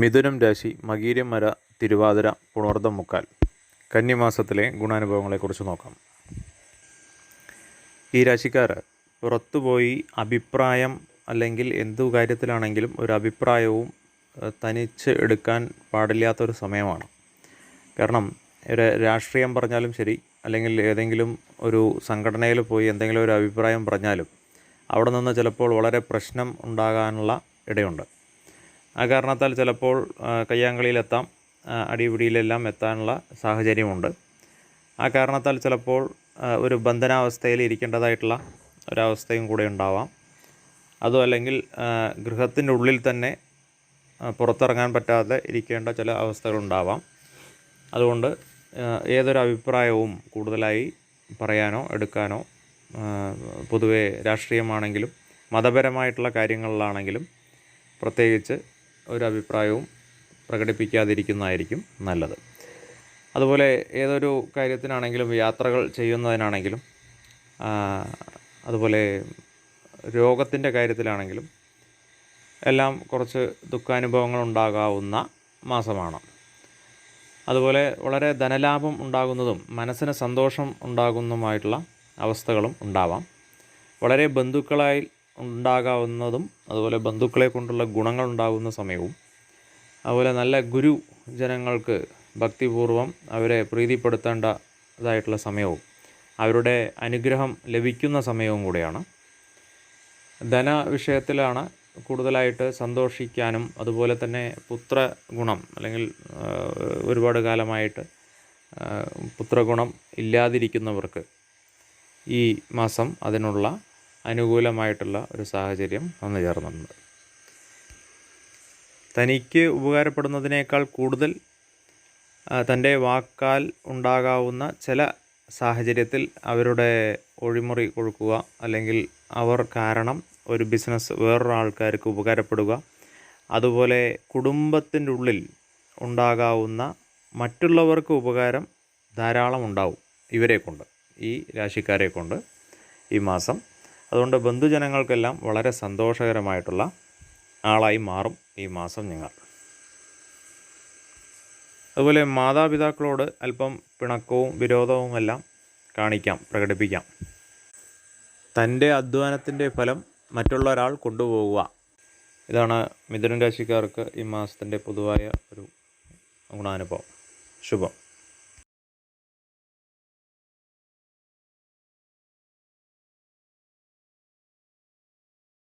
മിഥുനം രാശി മകീരം മര തിരുവാതിര പുണർദം മുക്കാൽ. കന്നിമാസത്തിലെ ഗുണാനുഭവങ്ങളെക്കുറിച്ച് നോക്കാം. ഈ രാശിക്കാർ പുറത്തുപോയി അഭിപ്രായം അല്ലെങ്കിൽ എന്തു കാര്യത്തിലാണെങ്കിലും ഒരു അഭിപ്രായവും തനിച്ച് എടുക്കാൻ പാടില്ലാത്തൊരു സമയമാണ്. കാരണം ഒരു രാഷ്ട്രീയം പറഞ്ഞാലും ശരി അല്ലെങ്കിൽ ഏതെങ്കിലും ഒരു സംഘടനയിൽ പോയി എന്തെങ്കിലും ഒരു അഭിപ്രായം പറഞ്ഞാലും അവിടെ നിന്ന് ചിലപ്പോൾ വളരെ പ്രശ്നം ഉണ്ടാകാനുള്ള ഇടയുണ്ട്. ആ കാരണത്താൽ ചിലപ്പോൾ കയ്യാങ്കളിയിലെത്താം അടിപിടിയിലെല്ലാം എത്താനുള്ള സാഹചര്യമുണ്ട്. ആ കാരണത്താൽ ചിലപ്പോൾ ഒരു ബന്ധനാവസ്ഥയിൽ ഇരിക്കേണ്ടതായിട്ടുള്ള ഒരവസ്ഥയും കൂടെ ഉണ്ടാവാം. അതും അല്ലെങ്കിൽ ഗൃഹത്തിന്റെ ഉള്ളിൽ തന്നെ പുറത്തിറങ്ങാൻ പറ്റാതെ ഇരിക്കേണ്ട ചില അവസ്ഥകളുണ്ടാവാം അതുകൊണ്ട് ഏതൊരു അഭിപ്രായവും കൂടുതലായി പറയാനോ എടുക്കാനോ പൊതുവെ രാഷ്ട്രീയമാണെങ്കിലും മതപരമായിട്ടുള്ള കാര്യങ്ങളിലാണെങ്കിലും പ്രത്യേകിച്ച് ഒരു അഭിപ്രായവും പ്രകടിപ്പിക്കാതിരിക്കുന്നതായിരിക്കും നല്ലത്. അതുപോലെ ഏതൊരു കാര്യത്തിനാണെങ്കിലും യാത്രകൾ ചെയ്യുന്നതിനാണെങ്കിലും അതുപോലെ രോഗത്തിന്റെ കാര്യത്തിലാണെങ്കിലും എല്ലാം കുറച്ച് ദുഃഖാനുഭവങ്ങൾ ഉണ്ടാകാവുന്ന മാസമാണ്. അതുപോലെ വളരെ ധനലാഭം ഉണ്ടാകുന്നതും മനസ്സിന് സന്തോഷം ഉണ്ടാകുന്നതുമായിട്ടുള്ള അവസ്ഥകളും ഉണ്ടാവാം. വളരെ ബന്ധുക്കളായി ഉണ്ടാകാവുന്നതും അതുപോലെ ബന്ധുക്കളെ കൊണ്ടുള്ള ഗുണങ്ങൾ ഉണ്ടാകുന്ന സമയവും അതുപോലെ നല്ല ഗുരു ജനങ്ങൾക്ക് ഭക്തിപൂർവം അവരെ പ്രീതിപ്പെടുത്തേണ്ടതായിട്ടുള്ള സമയവും അവരുടെ അനുഗ്രഹം ലഭിക്കുന്ന സമയവും കൂടിയാണ്. ധന വിഷയത്തിലാണ് കൂടുതലായിട്ട് സന്തോഷിക്കാനും അതുപോലെ തന്നെ പുത്ര ഗുണം അല്ലെങ്കിൽ ഒരുപാട് കാലമായിട്ട് പുത്രഗുണം ഇല്ലാതിരിക്കുന്നവർക്ക് ഈ മാസം അതിനുള്ള അനുകൂലമായിട്ടുള്ള ഒരു സാഹചര്യം വന്നു ചേർന്നുണ്ട് തനിക്ക് ഉപകാരപ്പെടുന്നതിനേക്കാൾ കൂടുതൽ തന്റെ വാക്കാൽ ഉണ്ടാകാവുന്ന ചില സാഹചര്യത്തിൽ അവരുടെ ഒഴിമുറി കൊടുക്കുക അല്ലെങ്കിൽ അവർ കാരണം ഒരു ബിസിനസ് വേറൊരാൾക്കാർക്ക് ഉപകാരപ്പെടുക. അതുപോലെ കുടുംബത്തിന്റെ ഉള്ളിൽ ഉണ്ടാകാവുന്ന മറ്റുള്ളവർക്ക് ഉപകാരം ധാരാളം ഉണ്ടാവും ഇവരെ കൊണ്ട് ഈ രാശിക്കാരെ കൊണ്ട് ഈ മാസം. അതുകൊണ്ട് ബന്ധുജനങ്ങൾക്കെല്ലാം വളരെ സന്തോഷകരമായിട്ടുള്ള ആളായി മാറും ഈ മാസം നിങ്ങൾ അതുപോലെ മാതാപിതാക്കളോട് അല്പം പിണക്കവും വിരോധവും എല്ലാം കാണിക്കാം പ്രകടിപ്പിക്കാം. തന്റെ അധ്വാനത്തിന്റെ ഫലം മറ്റുള്ള ഒരാൾ കൊണ്ടുപോവുക. ഇതാണ് മിഥുനം രാശിക്കാർക്ക് ഈ മാസത്തിന്റെ പൊതുവായ ഒരു ഗുണാനുഭവം. ശുഭം.